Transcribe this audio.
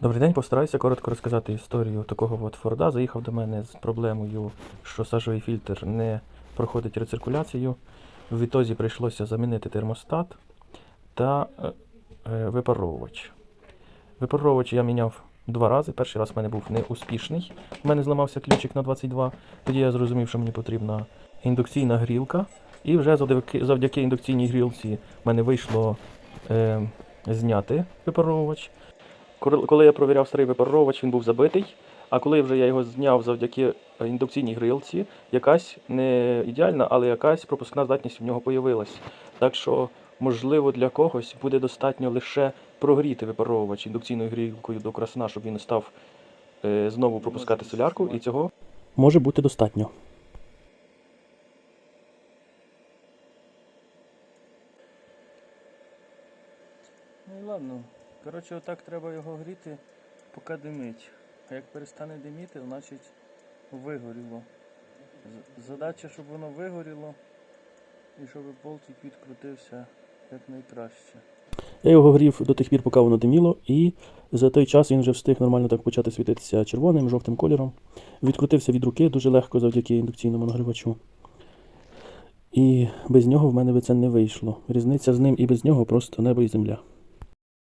Добрий день, постараюся коротко розказати історію такого от Форда. Заїхав до мене з проблемою, що сажовий фільтр не проходить рециркуляцію. В відтозі прийшлося замінити термостат та е, е, випаровувач. Випаровувач я міняв два рази. Перший раз в мене був неуспішний. У мене зламався ключик на 22. Тоді я зрозумів, що мені потрібна індукційна грілка. І вже завдяки, індукційній грілці в мене вийшло е, зняти випаровувач. Коли я провіряв старий випаровувач, він був забитий. А коли вже я його зняв завдяки індукційній грилці, якась не ідеальна, але якась пропускна здатність в нього появилась. Так що, можливо, для когось буде достатньо лише прогріти випаровувач індукційною грілкою до красна, щоб він став е, знову пропускати солярку, і цього може бути достатньо. Ну і ладно. Коротше, отак треба його гріти, поки димить. А як перестане диміти, значить вигоріло. Задача, щоб воно вигоріло і щоб болтик відкрутився якнайкраще. Я його грів до тих пір, поки воно диміло, і за той час він вже встиг нормально так почати світитися червоним, жовтим кольором. Відкрутився від руки дуже легко завдяки індукційному нагрівачу. І без нього в мене би це не вийшло. Різниця з ним і без нього просто небо і земля.